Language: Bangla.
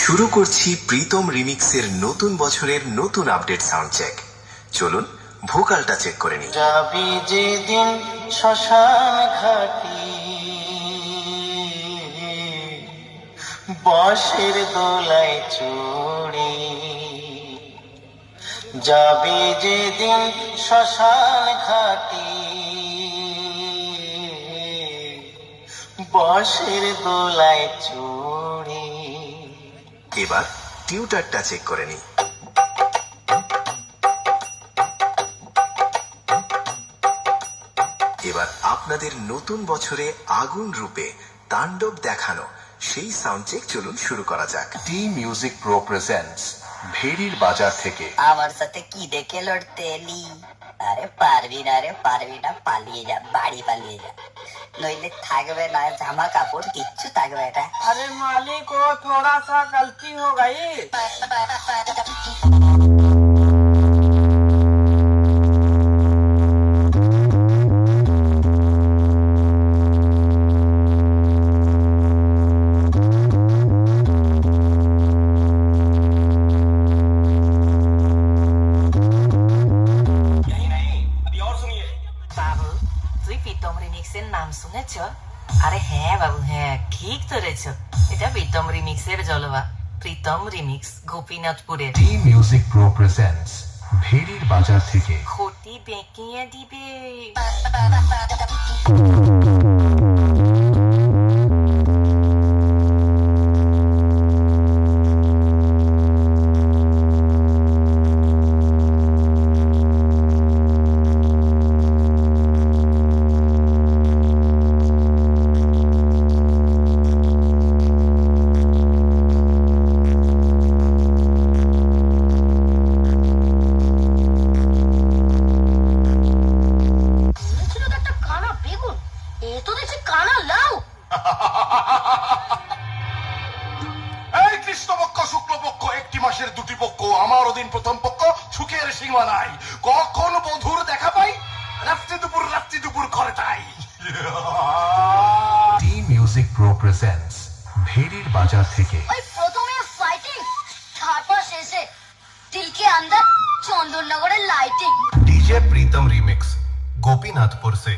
শুরু করছি প্রীতম রিমিক্সের নতুন বছরের নতুন আপডেট সাউন্ড চেক চলুন, ভোকালটা চেক করে নিই। যাবি যেদিন শ্মশান ঘাটি, বসের দোলায় চড়ে। যাবি যেদিন শ্মশান ঘাটি, বসের দোলায় চড়ে। এবার টিউটারটা চেক করে নিই। এবার আপনাদের নতুন বছরে আগুন রূপে তাণ্ডব দেখানো সেই সাউন্ড চেক চলুন শুরু করা যাক। টি মিউজিক প্রো প্রেজেন্টস ভেরির বাজার থেকে। আমার সাথে কি দেখে লড়তে এলি? আরে পারবি না রে পারবি না পালিয়ে যা বাড়ি পালিয়ে যা। নইলে থাকবে না জামা কাপড় কিচ্ছু থাকবে না আরে মালিক ও থোড়া সা গলতি হো গই রিমিক্সের নাম শুনেছ? আরে হ্যাঁ বাবু হ্যাঁ ঠিক ধরেছ। এটা প্রীতম রিমিক্সের জলবা। প্রীতম রিমিক্স গোপীনাথপুরের। টি মিউজিক প্রো প্রেজেন্টস ভেরির বাজার থেকে। ক্ষতি বেঁকিয়ে দিবে। এ তো দেখছি কানা লাউ। এই কৃষ্ণপক্ষ শুক্লপক্ষ একটি মাসের দুটি পক্ষ আমার দিন প্রথম পক্ষ সুখের সীমা নাই। কখন বধুর দেখা পাই? রাত্রি দুপুর রাত্রি দুপুর করে তাই। টি মিউজিক প্রো প্রেজেন্টস ভেরির বাজার থেকে। ওই প্রথমে ফাইটিং তারপর শেষে দিলকে আন্দার চন্দননগরের লাইটিং ગોપીનાથપુર સે